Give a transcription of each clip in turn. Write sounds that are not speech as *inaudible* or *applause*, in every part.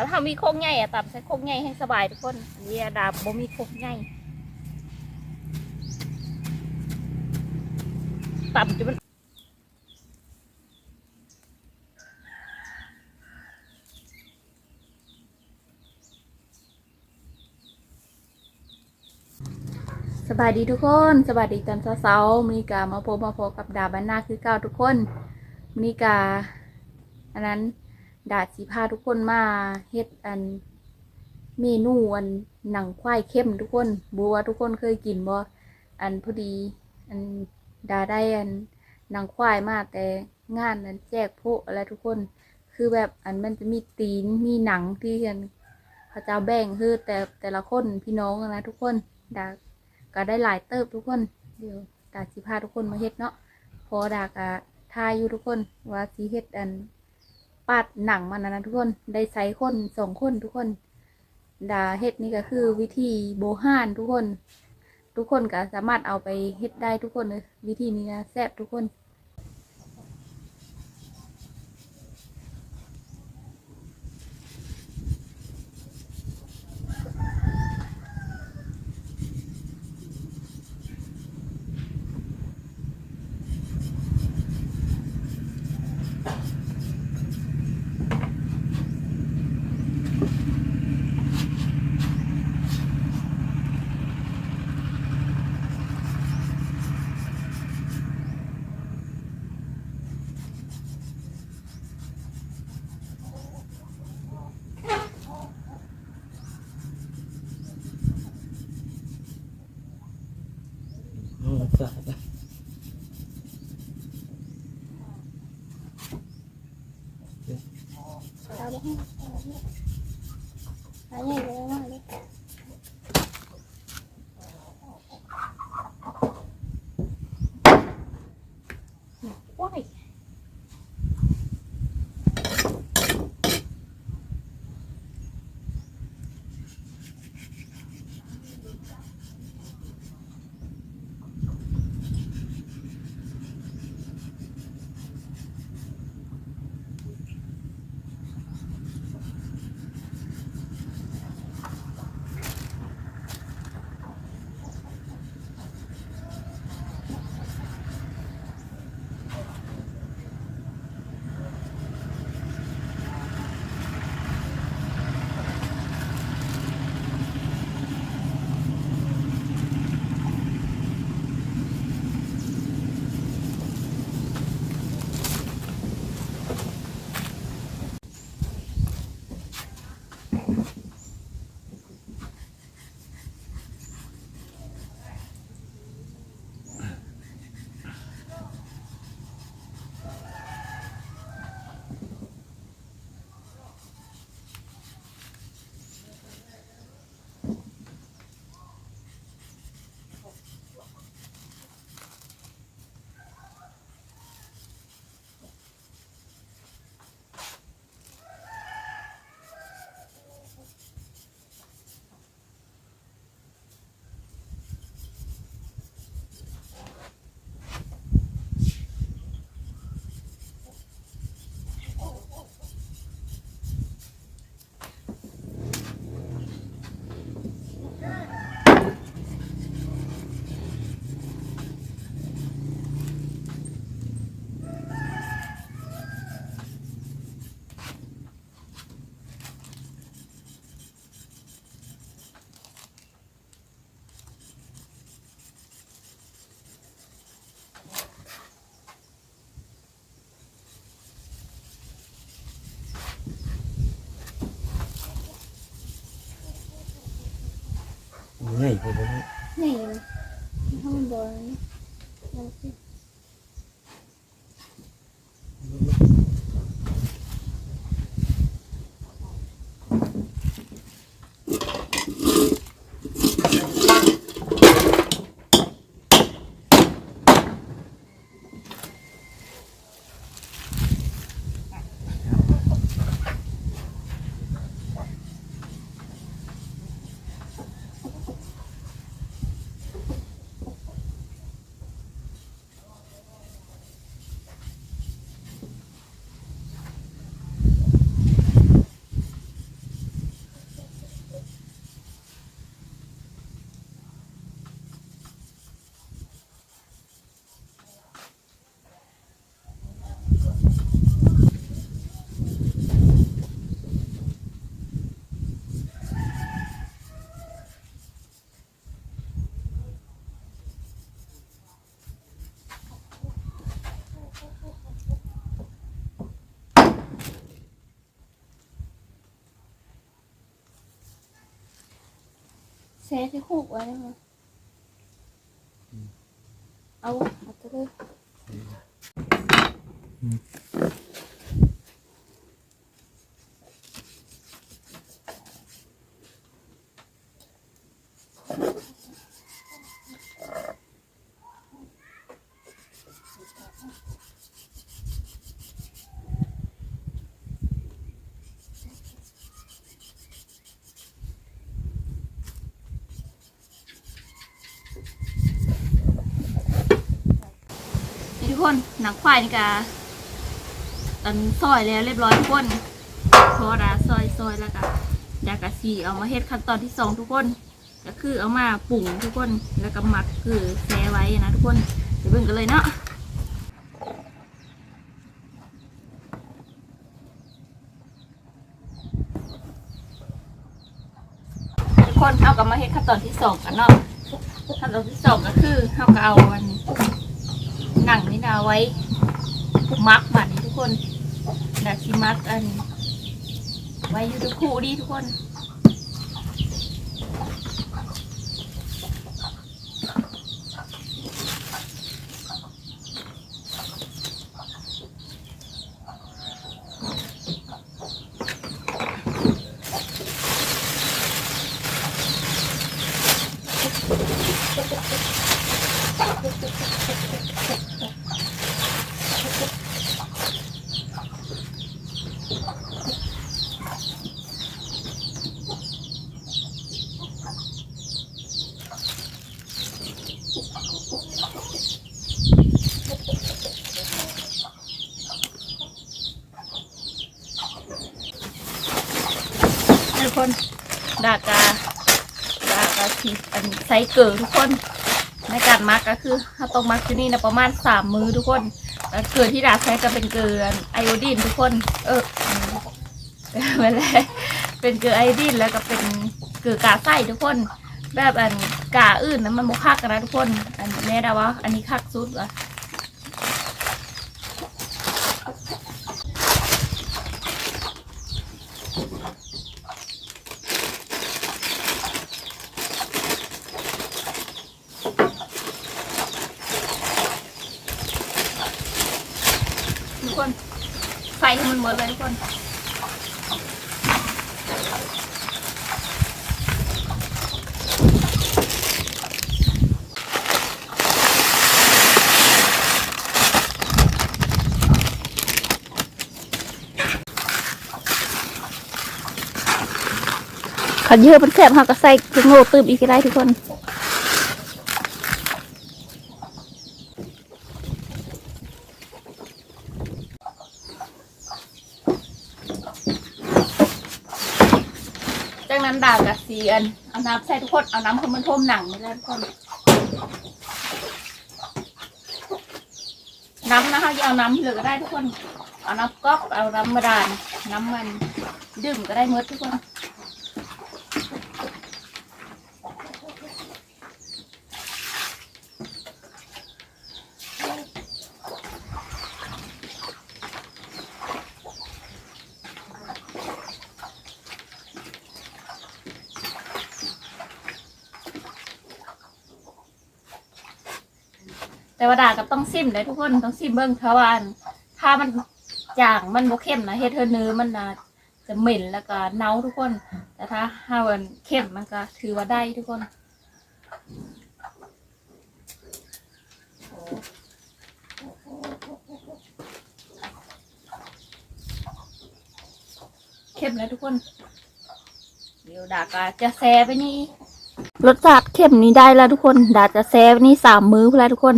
ถ้าทำมีโคกใหญ่อะตับใช้โคกใหญ่ให้สบายทุกคนอันนี้ดาบบ่มีโคกใหญ่ตับจะมันสบายดีทุกคนสบายดีตอนเช้าๆมอนิกามาพบมาพบกับดาบันนาคือเก้าทุกคนมอนิกา อันนั้น ดาสีพาทุกคนมาเฮ็ดอันเมนูอันหนังควายเข้มทุกคนบัวทุกคนเคยกินบ่อันพอดี อันดาได้อันหนังควายมาแต่งานนั้นแจกโพะอะไรทุกคน คือแบบอันมันจะมีตีนมีหนังที่กันเขาจะแบ่งคือแต่แต่ละคนพี่น้องนะทุกคนดาก็ได้หลายเติบทุกคนเดี๋ยวดาสิพาทุกคนมาเฮ็ดเนาะพอดากะทายอยู่ทุกคนว่าสีเฮ็ดอัน ปาดหนังมันนะนะทุกคน ได้ใช้คนสองคนทุกคน ดาเฮ็ดนี่ก็คือวิธีโบห้านทุกคน ทุกคนก็สามารถเอาไปเฮ็ดได้ทุกคนเลยวิธีนี้นะแซ่บทุกคน สาดเอาไปให้หาใหญ่ไปแล้วมากเลย ซ่ที่คูกไว้มาเอาเอาไปเลย นี่ ทุกคนหนังควายนี่กะตอนซอยแล้วเรียบร้อยทุกคนพอดาซอยซอยแล้วก็จากกะสีเอามาเฮ็ดขั้นตอนที่สองทุกคน ก็คือเอามาปรุงทุกคนแล้วก็หมักคือแช่ไว้นะทุกคนเดี๋ยวเบิ่งกันเลยเนาะทุกคนเอากับมาเฮ็ดขั้นตอนที่สองกันเนาะขั้นตอนที่สองก็คือเอาก็เอาอัน หนังนี่นะเอาไว้มักบันทุกคนดาชิมักอัน ไว้อยู่ทุกคู่ดีทุกคน ทุกคนดากาดากาทีอันไซ เกิร์ทุกคนในการมักก็คือถ้าต้องมักที่นี่นะประมาณสามมือทุกคนเกลือที่ดาใช้ก็เป็นเกลือไอโอดีนทุกคน เออเวลาเป็นเกลือไอโอดีนแล้วก็เป็นเกลือกาไส้ทุกคน แบบอันกาอื่นนะมันบุคักกันนะทุกคน อันแม่ดาว่าอันนี้คักสุดว่ะ ทุกคนไฟให้มันหมดเลยทุกคน ขันเยอะเป็นแสบหักกระใส่เครื่องโลตืมอีกได้ทุกคนจากนั้นด่างกับสีอันเอาน้ำใส่ทุกคนเอาน้ำคนมันท่วมหนังนี่แหละทุกคนน้ำนะคะอย่เอาน้ำเหลือก็ได้ทุกคน เอาน้ำก๊อกเอาน้ำมาดาน น้ำมันดื่มก็ได้หมดทุกคน แต่ว่าดาก็ต้องซิมเลยทุกคนต้องซิมเบิ้งเพราะว่าอันถ้ามันจางมันโบเข้มนะเฮ็ดเธอเนื้อมันนะจะเหม็นแล้วก็เน่าทุกคน แต่ถ้าห้าวันเข้มมันก็ถือว่าได้ทุกคนเข้มแล้วทุกคน เดี๋ยวดาก็จะแซ่ไปนี่รสชาติเข้มนี้ได้แล้วทุกคน ดาจะแซ่ไปนี่สามมื้อพอแล้วทุกคน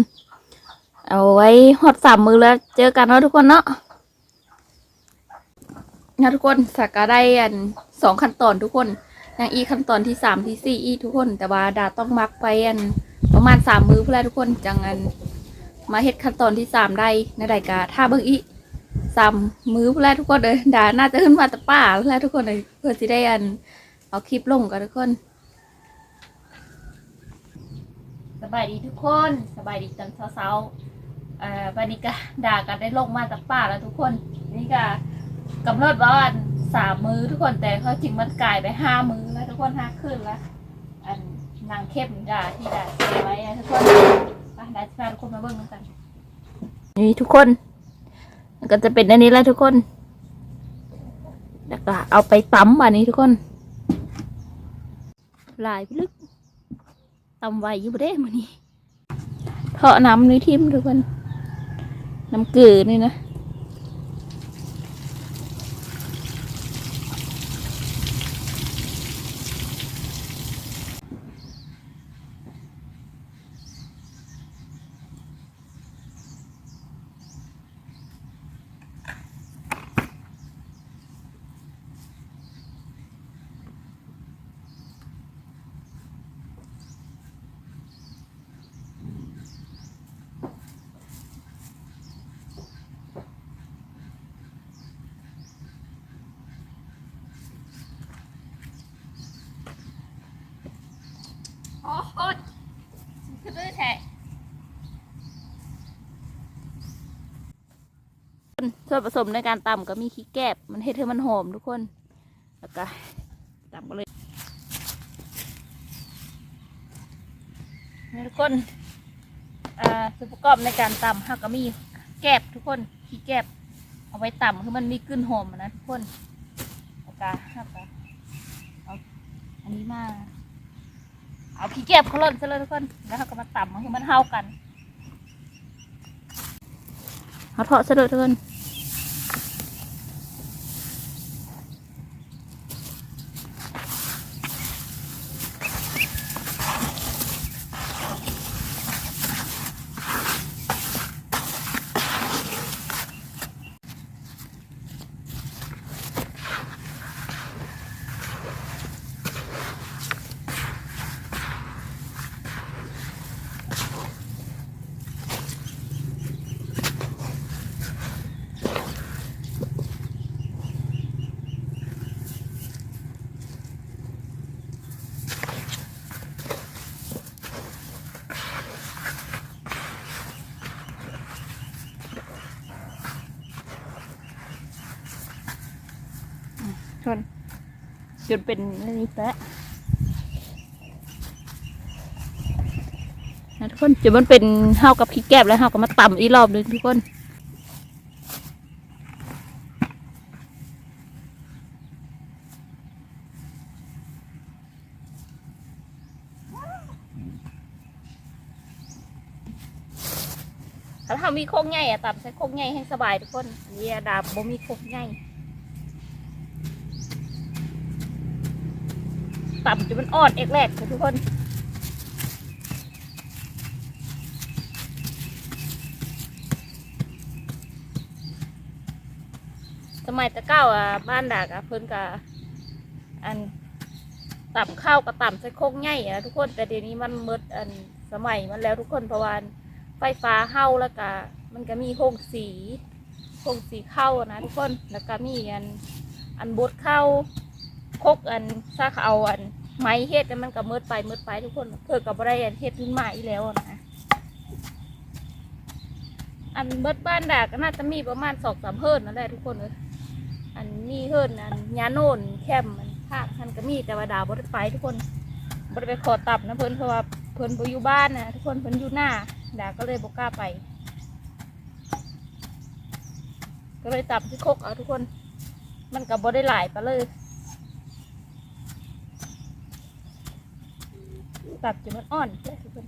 เอาไว้หอดสามมือแล้วเจอกันเนาะทุกคนเนาะนะทุกคนสักก็ได้อันสองขั้นตอนทุกคนยังอีขั้นตอนที่สามที่สี่อีทุกคน แต่ว่าดาต้องมักไปอันประมาณสามมือเพื่อทุกคนจังอันมาเฮ็ดขั้นตอนที่สามได้ในรายการถ้าเบิ่งอีสามมือเพื่อทุกคนเลยดาน่าจะขึ้นมาแต่ป้าเพื่อทุกคนเลยเพื่อที่ได้อันเอาคลิปลงกันทุกคนสบายดีทุกคนสบายดีตอนเช้าๆ เอ่อวันนี้ก็ด่ากันได้ลงมาจากป่าแล้วทุกคนนี่ก็กำหนดว่าวันสามมือทุกคนแต่เขาจริงมันกลายไปห้ามือแล้วทุกคนห้าขึ้นแล้วอันนางเข้มด่าที่ด่าเสียไว้นะทุกคนไปด่าที่พาทุกคนมาเบิ่งกัน นี่ทุกคนก็จะเป็นอันนี้แหละทุกคนแล้วก็เอาไปตำอันนี้ทุกคนลายพิลึกตำไว้อยู่บ่ได้มื้อนี้เทาะน้ำนี่ทิมทุกคน น้ำเกลือนี่นะ ส่วนผสมในการตำก็มีขี้แกบมันเฮ็ดให้มันหอมทุกคน แล้วก็ตำกันเลยนี่ทุกคนอ่าส่วนประกอบในการตำเฮาก็มีแกบทุกคนขี้แกบเอาไว้ตำคือมันมีกลิ่นหอมนะทุกคนแล้วก็เฮาก็เอาอันนี้มาเอาขี้เก็บเขาล่นซะเลยทุกคน แล้วเขาก็มาตำคือมันเท่ากันเอาเทาะซะเลยทุกคน จนเป็นนนี้แปะนะทุกคนจนมันเป็นเฮากับพริกแกบแล้วเฮาก็มาต่ำอีกรอบนึงทุกคนถ้าเรามีโคกใหญ่อะตำใช้โคกใหญ่ให้สบายทุกคนอันนี้อะดาบบ่มีโคกใหญ่ ต่ำจนมันอ่อนเอกแรกเลยทุกคนสมัยตะเก้าอะบ้านดากอะเพิ่นกะอันต่ำข้าวกับต่ำใส่โคกใหญ่อะทุกคนแต่เดี๋ยวนี้มันหมดอันสมัยมันแล้วทุกคนเพราะว่าไฟฟ้าเฮาแล้วก็มันก็มีโคงสีโคงสีเข้านะทุกคนแล้วก็มีอันอันบดเข้า คกอันซาเขาเอาอันไม้เฮ็ดแล้วมันก็มืดไปมืดไปทุกคนเพื่อกับอะไรอันเฮ็ดขึ้นมาอีแล้วอะนะอันเบิดบ้านดาก็น่าจะมีประมาณสองสามเฮิร์นนั่นแหละทุกคนเลยอันมีเฮิร์นอันยาโน่นแคมมันภาคทันก็มีแต่ว่าดาวบดไปทุกคนบ่ได้ไปขอตับนะเพิ่นเพราะว่าเพิ่นบ่อยู่บ้านนะทุกคนเพิ่นอยู่หน้าดาก็เลยบ่กล้าไป ก็เลยตับที่คกเอาทุกคน มันก็บ่ได้หลายไปเลย ตัดจนมันอ่อนแลยทุกคน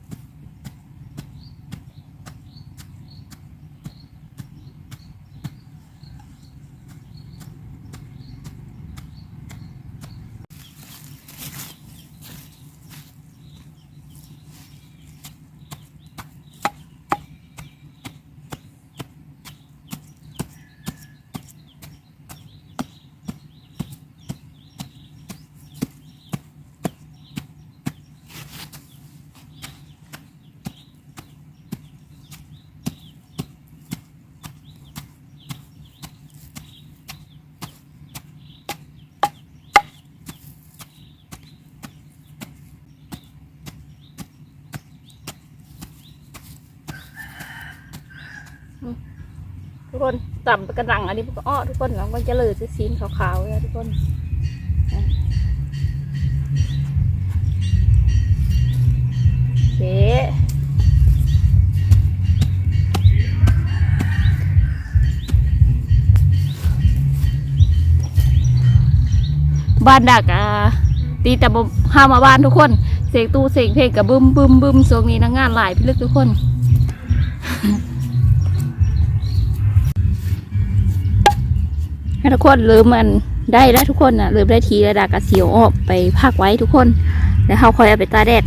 ทุกคนต่ำกระดังอันนี้มันก็อ้อทุกคนแล้วมันจะเลือสีนขาวๆเลยทุกคนบ้านดักอะตีแต่บ่ห้ามมาบ้านทุกคน เสกตู้เสกเพลงกับบึมบึมบึมช่วงนี้นักงานหลายพี่ลึกทุกคน ให้ทุกคนลืมมันได้แล้วทุกคนนะลืมได้ทีระดากระเสียวออกไปพักไว้ทุกคน แล้วเขาคอยเอาไปตาแดด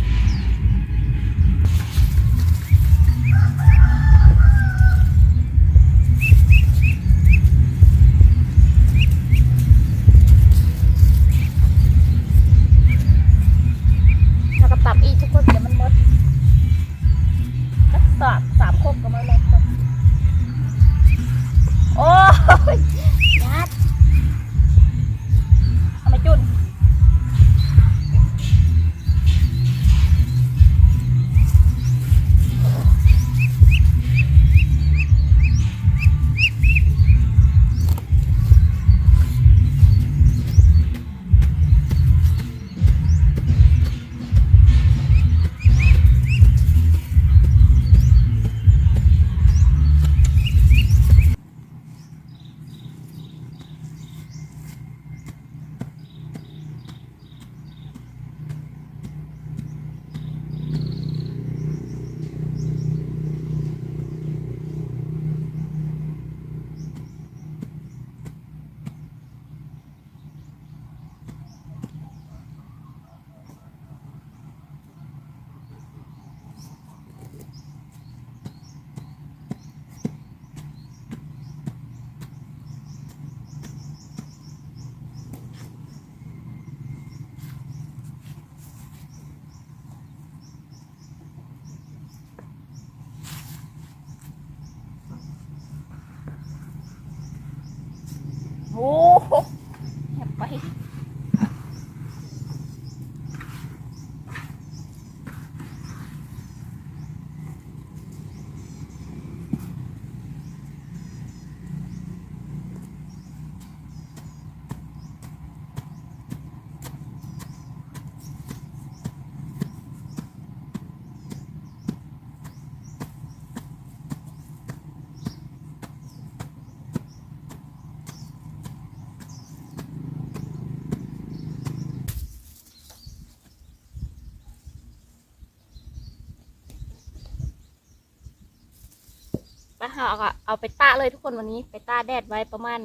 ไปหาเอาอะเอาไปตาเลยทุกคนวันนี้ไปตาแดดไว้ประมาณ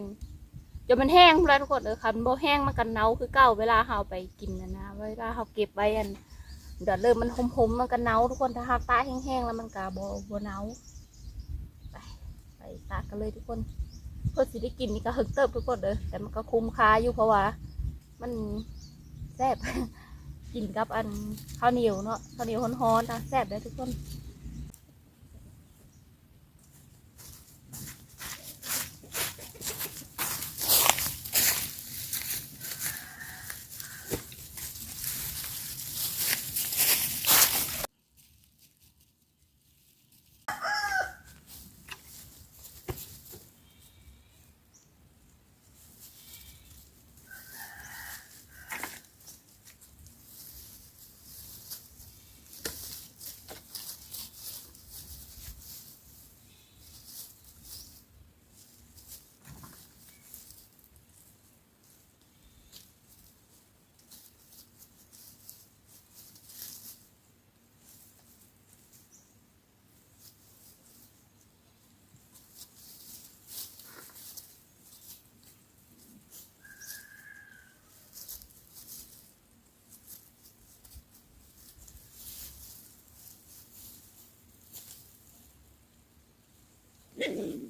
จนมันแห้งแล้วทุกคนเออค่ะมันโบแห้งมันกันเนาคือเก่าเวลาเราไปกินนะนะเวลาเราเก็บไว้อันเดี๋ยวเริ่มมันหอมๆมันกันเนาทุกคนถ้าหากตาแห้งๆแล้วมันกาบ่บ่เนาไปไปตากันเลยทุกคนเพื่อสิได้กินนี่ก็หึกเติบทุกคนเด้อแต่มันก็คุ้มค่าอยู่เพราะว่า มันแซ่บกินกับอันข้าวเหนียวเนาะข้าวเหนียวฮ้อนๆนะแซ่บได้ทุกคน Mm-hmm. *laughs*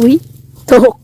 อุ้ยตก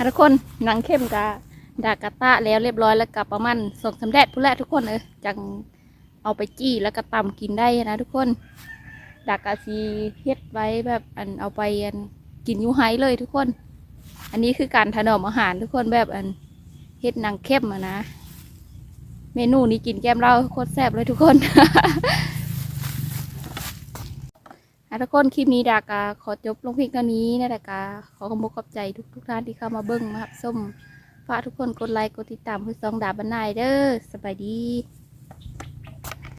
ค่ะทุกคนหนังเข้มกะดากาตะแล้วเรียบร้อยแล้วกับประมาณสองสำแดดพุ่นแหละทุกคนเออจังเอาไปจี้แล้วก็ตำกินได้นะทุกคนดากาซีเฮ็ดไว้แบบอันเอาไปอันกินยูไฮเลยทุกคน อันนี้คือการถนอมอาหารทุกคนแบบอันเฮ็ดหนังเข้มอะนะ เมนูนี้กินแก้มเหล้าโคตรแซ่บเลยทุกคน ทุกคนคลิปนี้ดากาขอจบลงเพียงเท่านี้นะดากาขอขอบคุณขอบใจทุกทุกท่านที่เข้ามาเบิ้งมารับส้มฝากทุกคนกดไลค์กดติดตามเพื่อซองดาบันนายเด้อสบายดี